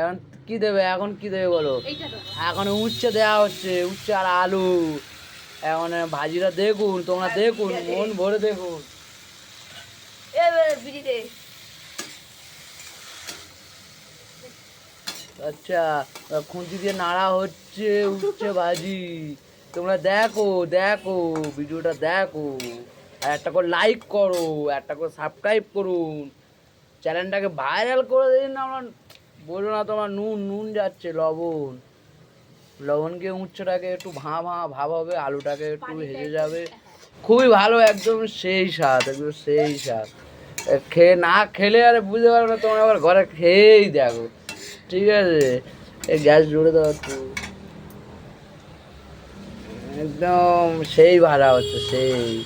এখন কি দেবে? এখন কি দেবে বলো? এখন উচ্ছে দেওয়া হচ্ছে উচ্ছে আর আলু। এখন ভাজিটা দেখুন তোমরা দেখুন মন ভরে দেখুন। আচ্ছা খুঁজি দিয়ে নাড়া হচ্ছে উচ্ছে ভাজি। তোমরা দেখো দেখো ভিডিওটা দেখো। আর একটা করে লাইক করো একটা করে সাবস্ক্রাইব করুন। চ্যানেলটাকে ভাইরাল করে দিন আমরা। বলো না তোমার নুন নুন যাচ্ছে লবণ। লবণকে উচ্চটাকে একটু ভাঁ ভাঁ ভাব হবে আলুটাকে একটু হেজে যাবে। খুবই ভালো একদম সেই স্বাদ একদম সেই স্বাদ। খেয়ে না খেলে আর বুঝতে পারবে না তোমরা আবার ঘরে খেয়েই দেখো। ঠিক আছে? এই গ্যাস জুড়ে দাও একটু। একদম সেই ভাজা হচ্ছে সেই।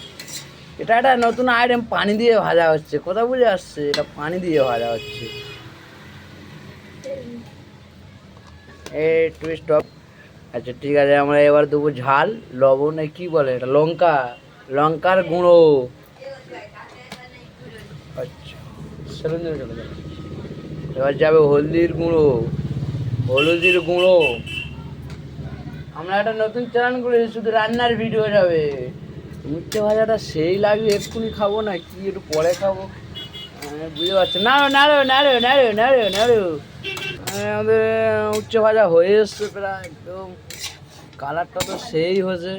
এটা একটা নতুন আইটেম পানি দিয়ে ভাজা হচ্ছে। কোথা বুঝে আসছে এটা পানি দিয়ে ভাজা হচ্ছে। এই টুইস্ট অফ আচ্ছা ঠিক আছে আমরা এবার দেবো ঝাল লবণ এ কি বলে এটা? লঙ্কা লঙ্কার গুঁড়ো। আচ্ছা। এবার যাবে হলদির গুঁড়ো। হলুদের গুঁড়ো। আমরা একটা নতুন চ্যানেল করেছি শুধু রান্নার ভিডিও যাবে। উচ্ছে ভাজাটা সেই লাগবে এক্ষুনি খাব না কি একটু পরে খাব? বুঝতে পারছ? নাড়ো নাড়ো নাড়ো নাড়ো নাড়ো নাড়ো। আহ, আমাদের উচ্চ ভাজা হয়ে এসছে প্রায় একদম। কালারটা তো সেই হয়েছে।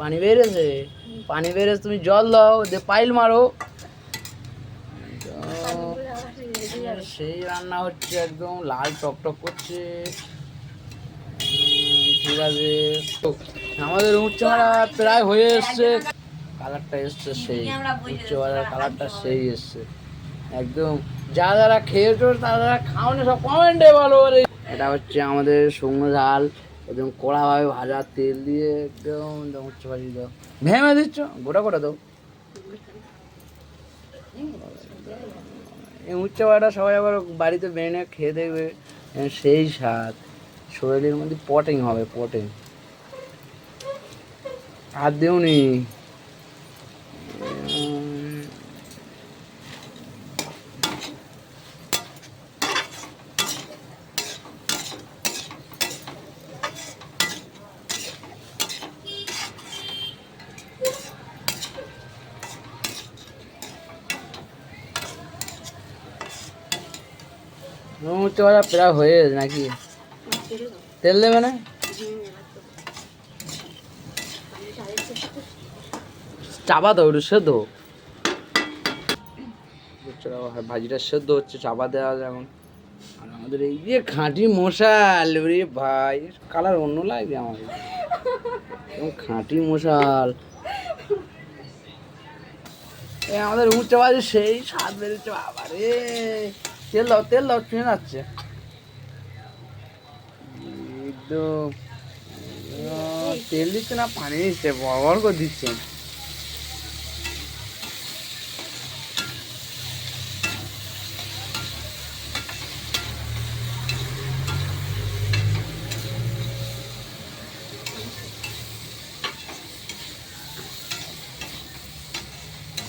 পানি বেড়েছে পানি বেড়েছে তুমি জল দাও দিয়ে পাইল মারো। সেই রান্না হচ্ছে একদম লাল টকটক করছে। ঠিক আছে। আমাদের ভাড়া প্রায় হয়ে এসছে। কালারটা এসছে সেই, উচ্চ কালারটা সেই এসছে। একদম। যা যারা খেয়েছো তারা খাওনি সব কমেন্টে বলো এটা হচ্ছে আমাদের শুকনো ঝাল একদম কড়াভাবে ভাজা তেল দিয়ে একদম উচ্ছে ভাজি দাও। ভেঙে দিচ্ছ? গোটা গোটা দাও। এই উচ্চ ভাড়া সবাই আবার বাড়িতে বেনে খেয়ে দেখবে সেই স্বাদ। শরীরের মধ্যে পটিং হবে পটিং হাত দিওনি। উম, ভাড়া প্রায় হয়ে গেছে নাকি? তেল দেবে না চাপা দাও, একটু সেদ্ধ ভাজিটা সেদ্ধ হচ্ছে চাপা দেওয়া যেমন আর আমাদের এই যে খাঁটি মশাল রে ভাই কালার অন্য লাগবে আমাদের। খাঁটি মশাল। আমাদের উচ্চ বাজে সেই স্বাদ বেরোচ্ছে বাবা রে তেল দাও তেল দাও চুয়ে আসছে তেল দিচ্ছে না, পানি দিচ্ছে, বড় বড় করে দিচ্ছে।